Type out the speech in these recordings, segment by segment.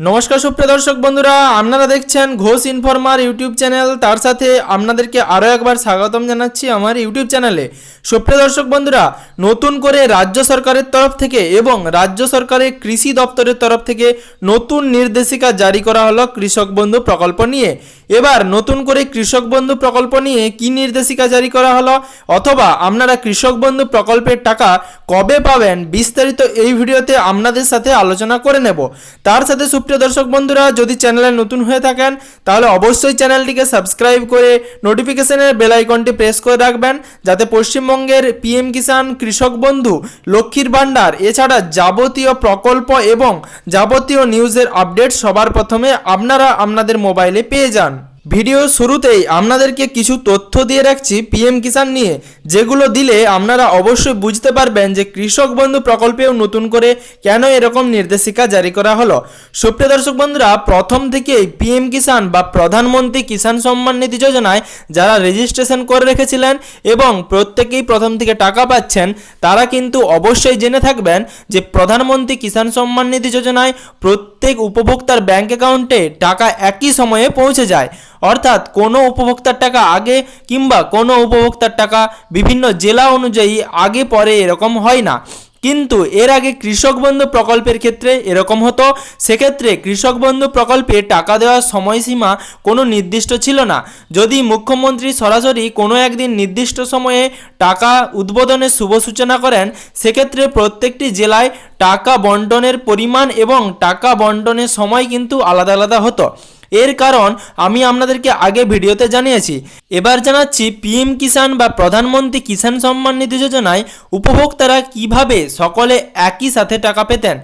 নমস্কার, সুপ্রিয় দর্শক বন্ধুরা, আপনারা দেখছেন ঘোষ ইনফরমার ইউটিউব চ্যানেল। তার সাথে আপনাদেরকে আরও একবার স্বাগতম জানাচ্ছি আমার ইউটিউব চ্যানেলে। সুপ্রিয় দর্শক বন্ধুরা, নতুন করে রাজ্য সরকারের তরফ থেকে এবং রাজ্য সরকারের কৃষি দপ্তরের তরফ থেকে নতুন নির্দেশিকা জারি করা হলো কৃষক বন্ধু প্রকল্প নিয়ে। এবার নতুন করে কৃষক বন্ধু প্রকল্প নিয়ে কি নির্দেশিকা জারি করা হলো অথবা আপনারা কৃষক বন্ধু প্রকল্পের টাকা কবে পাবেন, বিস্তারিত এই ভিডিওতে আপনাদের সাথে আলোচনা করে নেব। তার সাথে সুপ্রিয় দর্শক বন্ধুরা, যদি চ্যানেলে নতুন হয়ে থাকেন, তাহলে অবশ্যই চ্যানেলটিকে সাবস্ক্রাইব করে নোটিফিকেশনের বেল আইকনটি প্রেস করে রাখবেন, যাতে পশ্চিমবঙ্গের পিএম কিষাণ কৃষক বন্ধু লক্ষ্মীর ভাণ্ডার, এছাড়া যাবতীয় প্রকল্প এবং যাবতীয় নিউজের আপডেট সবার প্রথমে আপনারা আপনাদের মোবাইলে পেয়ে যান। ভিডিও শুরুতেই আপনাদেরকে কিছু তথ্য দিয়ে রাখছি পিএম কিষাণ নিয়ে, যেগুলো দিলে আপনারা অবশ্যই বুঝতে পারবেন যে কৃষক বন্ধু প্রকল্পেও নতুন করে কেন এরকম নির্দেশিকা জারি করা হলো। সুপ্রিয় দর্শক বন্ধুরা, প্রথম থেকেই পিএম কিষাণ বা প্রধানমন্ত্রী কিষাণ সম্মান নিধি যোজনায় যারা রেজিস্ট্রেশন করে রেখেছিলেন এবং প্রত্যেকেই প্রথম থেকে টাকা পাচ্ছেন, তারা কিন্তু অবশ্যই জেনে থাকবেন যে প্রধানমন্ত্রী কিষাণ সম্মান নিধি যোজনায় প্রত্যেক উপভোক্তার ব্যাংক অ্যাকাউন্টে টাকা একই সময়ে পৌঁছে যায়। অর্থাৎ কোনো উপভোক্তার টাকা আগে কিংবা কোনো উপভোক্তার টাকা বিভিন্ন জেলা অনুযায়ী আগে পরে এরকম হয় না। কিন্তু এর আগে কৃষক বন্ধু প্রকল্পের ক্ষেত্রে এরকম হতো। সেক্ষেত্রে কৃষক বন্ধু প্রকল্পে টাকা দেওয়ার সময়সীমা কোনো নির্দিষ্ট ছিল না। যদি মুখ্যমন্ত্রী সরাসরি কোনো একদিন নির্দিষ্ট সময়ে টাকা উদ্বোধনের শুভ সূচনা করেন, সেক্ষেত্রে প্রত্যেকটি জেলায় টাকা বন্টনের পরিমাণ এবং টাকা বন্টনের সময় কিন্তু আলাদা আলাদা হতো। এর কারণ আমি আপনাদেরকে আগে ভিডিওতে জানিয়েছি। এবার জানাচ্ছি, পিএম কিষাণ বা প্রধানমন্ত্রী কিষাণ সম্মান নিধি যোজনায় উপভোক্তারা কীভাবে সকলে একই সাথে টাকা পেতেন?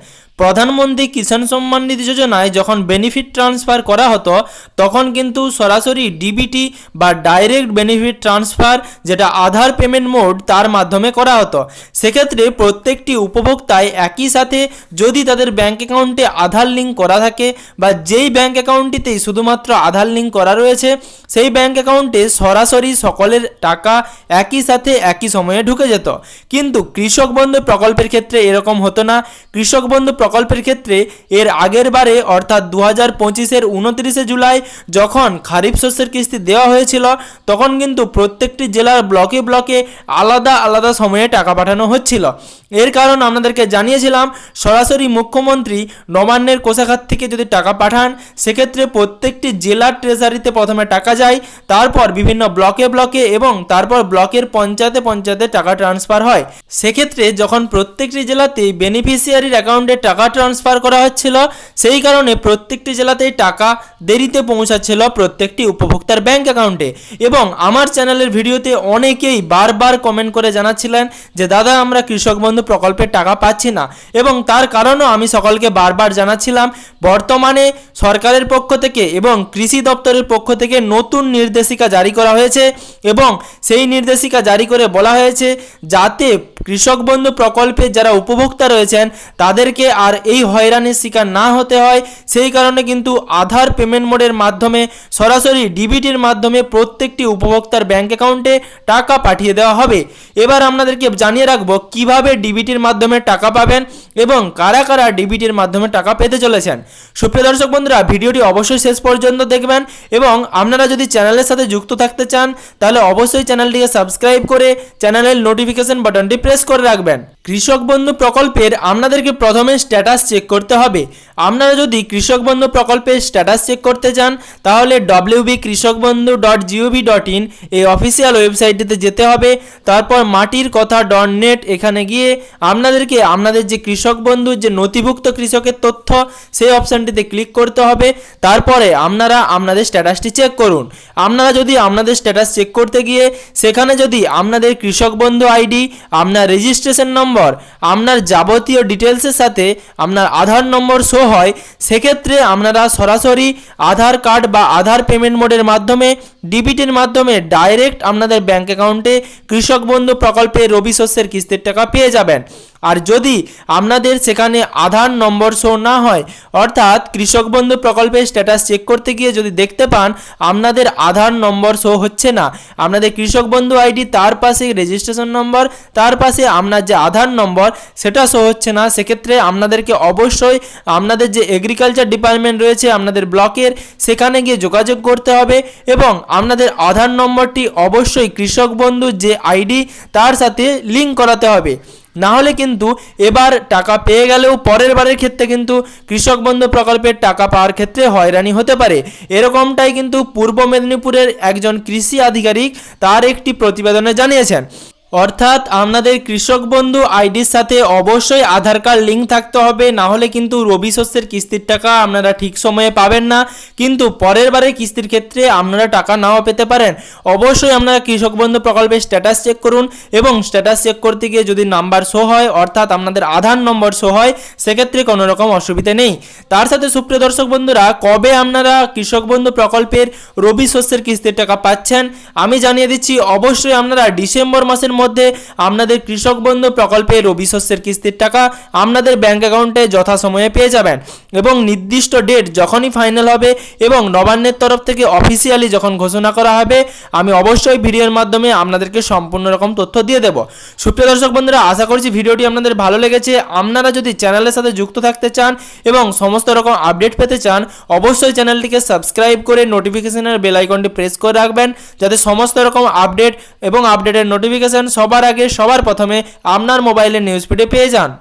প্রধানমন্ত্রী কিষাণ সম্মান নিধি যোজনায় যখন বেনিফিট ট্রান্সফার করা হতো, তখন কিন্তু সরাসরি ডিবিটি বা ডাইরেক্ট বেনিফিট ট্রান্সফার যেটা আধার পেমেন্ট মোড তার মাধ্যমে করা হতো। সেক্ষেত্রে প্রত্যেকটি উপভোক্তায় একই সাথে যদি তাদের ব্যাঙ্ক অ্যাকাউন্টে আধার লিঙ্ক করা থাকে বা যেই ব্যাঙ্ক অ্যাকাউন্টটিতেই শুধুমাত্র আধার লিঙ্ক করা রয়েছে, সেই ব্যাঙ্ক অ্যাকাউন্টে সরাসরি সকলের টাকা একই সাথে একই সময়ে ঢুকে যেত। কিন্তু কৃষক বন্ধু প্রকল্পের ক্ষেত্রে এরকম হতো না। কৃষক বন্ধু প্রকল্পের ক্ষেত্রে এর আগের বারে, অর্থাৎ দু হাজার পঁচিশের উনত্রিশে জুলাই, যখন খারিফ শস্যের কিস্তি দেওয়া হয়েছিল, তখন কিন্তু প্রত্যেকটি জেলার ব্লকে ব্লকে আলাদা আলাদা সময়ে টাকা পাঠানো হচ্ছিল। এর কারণ আপনাদেরকে জানিয়েছিলাম, সরাসরি মুখ্যমন্ত্রী নবান্নের কোষাখাত থেকে যদি টাকা পাঠান, সেক্ষেত্রে প্রত্যেকটি জেলার ট্রেজারিতে প্রথমে টাকা যায়, তারপর বিভিন্ন ব্লকে ব্লকে এবং তারপর ব্লকের পঞ্চায়েতে পঞ্চায়েতে টাকা ট্রান্সফার হয়। সেক্ষেত্রে যখন প্রত্যেকটি জেলাতেই বেনিফিশিয়ারির অ্যাকাউন্টে টাকা ট্রান্সফার করা হচ্ছিল। সেই কারণে প্রত্যেকটি জেলাতেই টাকা দেরিতে পৌঁছাচ্ছিল প্রত্যেকটি উপভোক্তার ব্যাংক অ্যাকাউন্টে এবং আমার চ্যানেলের ভিডিওতে অনেকেই বারবার কমেন্ট করে জানাচ্ছিলেন যে, দাদা, আমরা কৃষক বন্ধু প্রকল্পের টাকা পাচ্ছি না। এবং তার কারণও আমি সকলকে বারবার জানাচ্ছিলাম, বর্তমানে সরকারের পক্ষ থেকে এবং কৃষি দপ্তরের পক্ষ থেকে নতুন নির্দেশিকা জারি করা হয়েছে। এবং সেই নির্দেশিকা জারি করে বলা হয়েছে, যাতে কৃষক বন্ধু প্রকল্পের যারা উপভোক্তা রয়েছেন, তাদেরকে আর এই হয়রানির শিকার না হতে হয়। সেই কারণে কিন্তু আধার পেমেন্ট মোডের মাধ্যমে সরাসরি ডিবিটির মাধ্যমে প্রত্যেকটি উপভোক্তার ব্যাংক অ্যাকাউন্টে টাকা পাঠিয়ে দেওয়া হবে। এবার আপনাদেরকে জানিয়ে রাখব কীভাবে ডিবিটির মাধ্যমে টাকা পাবেন এবং কারা কারা ডিবিটির মাধ্যমে টাকা পেতে চলেছেন। সুপ্রিয় দর্শক বন্ধুরা, ভিডিওটি অবশ্যই শেষ পর্যন্ত দেখবেন এবং আপনারা যদি চ্যানেলের সাথে যুক্ত থাকতে চান, তাহলে অবশ্যই চ্যানেলটিকে সাবস্ক্রাইব করে চ্যানেলের নোটিফিকেশন বাটনটি প্রেস করে রাখবেন। কৃষক বন্ধু প্রকল্পের আপনাদেরকে প্রথমে স্ট্যাটাস চেক করতে হবে। আপনারা যদি কৃষক বন্ধু প্রকল্পের স্ট্যাটাস চেক করতে চান, তাহলে WB Krishak Bandhu dot gov dot in এই অফিসিয়াল ওয়েবসাইটটিতে যেতে হবে। তারপর মাটির কথা ডট নেট এখানে গিয়ে আপনাদেরকে আপনাদের যে কৃষক বন্ধুর যে নথিভুক্ত কৃষকের তথ্য, সেই অপশানটিতে ক্লিক করতে হবে। তারপরে আপনারা আপনাদের স্ট্যাটাসটি চেক করুন। আপনারা যদি আপনাদের স্ট্যাটাস চেক করতে গিয়ে, সেখানে যদি আপনাদের কৃষক বন্ধু আইডি, আপনার রেজিস্ট্রেশন নম্বর আপনার যাবতীয় ডিটেলসের সাথে আপনার আধার নম্বর শো হয়, সেক্ষেত্রে আপনারা সরাসরি আধার কার্ড বা আধার পেমেন্ট মোডের মাধ্যমে ডিবিটির মাধ্যমে ডাইরেক্ট আপনাদের ব্যাঙ্ক অ্যাকাউন্টে কৃষক বন্ধু প্রকল্পে রবি শস্যের কিস্তির টাকা পেয়ে যাবেন। আর যদি আপনাদের সেখানে আধার নম্বর শো না হয়, অর্থাৎ কৃষক বন্ধু প্রকল্পের স্ট্যাটাস চেক করতে গিয়ে যদি দেখতে পান, আপনাদের আধার নম্বর শো হচ্ছে না। আপনাদের কৃষক বন্ধু আইডি তার পাশে রেজিস্ট্রেশন নম্বর তার পাশে আপনার যে আধার আধার নম্বর, সেটা শো হচ্ছে না। সেক্ষেত্রে আপনাদেরকে অবশ্যই আপনাদের যে এগ্রিকালচার ডিপার্টমেন্ট রয়েছে, আপনাদের ব্লকের, সেখানে গিয়ে যোগাযোগ করতে হবে এবং আপনাদের আধার নম্বরটি অবশ্যই কৃষক বন্ধু যে আইডি তার সাথে লিঙ্ক করাতে হবে। না হলে কিন্তু এবার টাকা পেয়ে গেলেও পরের বারের ক্ষেত্রে কিন্তু কৃষক বন্ধু প্রকল্পের টাকা পাওয়ার ক্ষেত্রে হয়রানি হতে পারে। এরকমটাই কিন্তু পূর্ব মেদিনীপুরের একজন কৃষি আধিকারিক তার একটি প্রতিবেদনে জানিয়েছেন। অর্থাৎ আপনাদের কৃষক বন্ধু আইডির সাথে অবশ্যই আধার কার্ড লিঙ্ক থাকতে হবে, না হলে কিন্তু রবি শস্যের কিস্তির টাকা আপনারা ঠিক সময়ে পাবেন না। কিন্তু পরের বারে কিস্তির ক্ষেত্রে আপনারা টাকা নাও পেতে পারেন। অবশ্যই আপনারা কৃষক বন্ধু প্রকল্পের স্ট্যাটাস চেক করুন এবং স্ট্যাটাস চেক করতে গিয়ে যদি নাম্বার শো হয়, অর্থাৎ আপনাদের আধার নম্বর শো হয়, সেক্ষেত্রে কোনো রকম অসুবিধা নেই। তার সাথে সুপ্রিয় দর্শক বন্ধুরা, কবে আপনারা কৃষক বন্ধু প্রকল্পের রবি শস্যের কিস্তির টাকা পাচ্ছেন, আমি জানিয়ে দিচ্ছি, অবশ্যই আপনারা ডিসেম্বর মাসের মধ্যে আপনাদের কৃষক বন্ধু প্রকল্পে রবি শস্যের কিস্তির টাকা আপনাদের ব্যাংক অ্যাকাউন্টে যথাসময়ে পেয়ে যাবেন। এবং নির্দিষ্ট ডেট যখনই ফাইনাল হবে এবং নবান্নের তরফ থেকে অফিসিয়ালি যখন ঘোষণা করা হবে, আমি অবশ্যই ভিডিওর মাধ্যমে আপনাদেরকে সম্পূর্ণ রকম তথ্য দিয়ে দেব। সুপ্রিয় দর্শক বন্ধুরা, আশা করছি ভিডিওটি আপনাদের ভালো লেগেছে। আপনারা যদি চ্যানেলের সাথে যুক্ত থাকতে চান এবং সমস্ত রকম আপডেট পেতে চান, অবশ্যই চ্যানেলটিকে সাবস্ক্রাইব করে নোটিফিকেশনের বেল আইকনটি প্রেস করে রাখবেন, যাতে সমস্ত রকম আপডেট এবং আপডেটের নোটিফিকেশন সবার আগে সবার প্রথমে আপনার মোবাইলের নিউজ ফিডে পেয়ে যান।